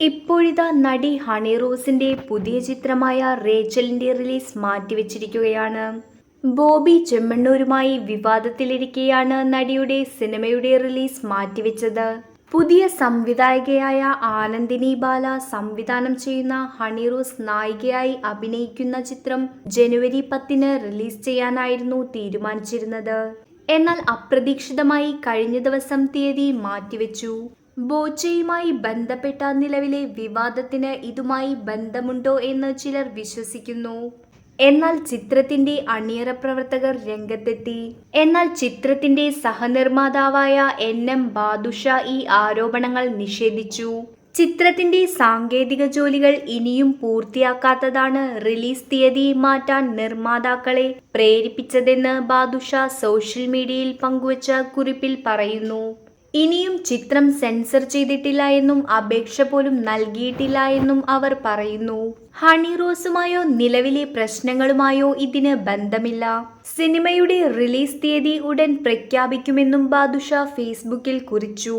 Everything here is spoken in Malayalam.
ഇപ്പോഴിതാ നടി ഹണി റോസിന്റെ പുതിയ ചിത്രമായ റേച്ചലിന്റെ റിലീസ് മാറ്റിവെച്ചിരിക്കുകയാണ്. ബോബി ചെമ്മണ്ണൂരുമായി വിവാദത്തിലിരിക്കെയാണ് നടിയുടെ സിനിമയുടെ റിലീസ് മാറ്റിവെച്ചത്. പുതിയ സംവിധായകയായ ആനന്ദിനി ബാല സംവിധാനം ചെയ്യുന്ന ഹണി റോസ് നായികയായി അഭിനയിക്കുന്ന ചിത്രം ജനുവരി പത്തിന് റിലീസ് ചെയ്യാനായിരുന്നു തീരുമാനിച്ചിരുന്നത്. എന്നാൽ അപ്രതീക്ഷിതമായി കഴിഞ്ഞ ദിവസം തീയതി മാറ്റിവെച്ചു. ബോച്ചയുമായി ബന്ധപ്പെട്ട നിലവിലെ വിവാദത്തിന് ഇതുമായി ബന്ധമുണ്ടോ എന്ന് ചിലർ വിശ്വസിക്കുന്നു. എന്നാൽ ചിത്രത്തിന്റെ അണിയറ പ്രവർത്തകർ രംഗത്തെത്തി. എന്നാൽ ചിത്രത്തിന്റെ സഹനിർമ്മാതാവായ എൻ എം ബാദുഷ ഈ ആരോപണങ്ങൾ നിഷേധിച്ചു. ചിത്രത്തിന്റെ സാങ്കേതിക ജോലികൾ ഇനിയും പൂർത്തിയാക്കാത്തതാണ് റിലീസ് തീയതി മാറ്റാൻ നിർമ്മാതാക്കളെ പ്രേരിപ്പിച്ചതെന്ന് ബാദുഷ സോഷ്യൽ മീഡിയയിൽ പങ്കുവച്ച കുറിപ്പിൽ പറയുന്നു. ഇനിയും ചിത്രം സെൻസർ ചെയ്തിട്ടില്ല എന്നും അപേക്ഷ പോലും നൽകിയിട്ടില്ല എന്നും അവർ പറയുന്നു. ഹണി റോസുമായോ നിലവിലെ പ്രശ്നങ്ങളുമായോ ഇതിന് ബന്ധമില്ല. സിനിമയുടെ റിലീസ് തീയതി ഉടൻ പ്രഖ്യാപിക്കുമെന്നും ബാദുഷ ഫേസ്ബുക്കിൽ കുറിച്ചു.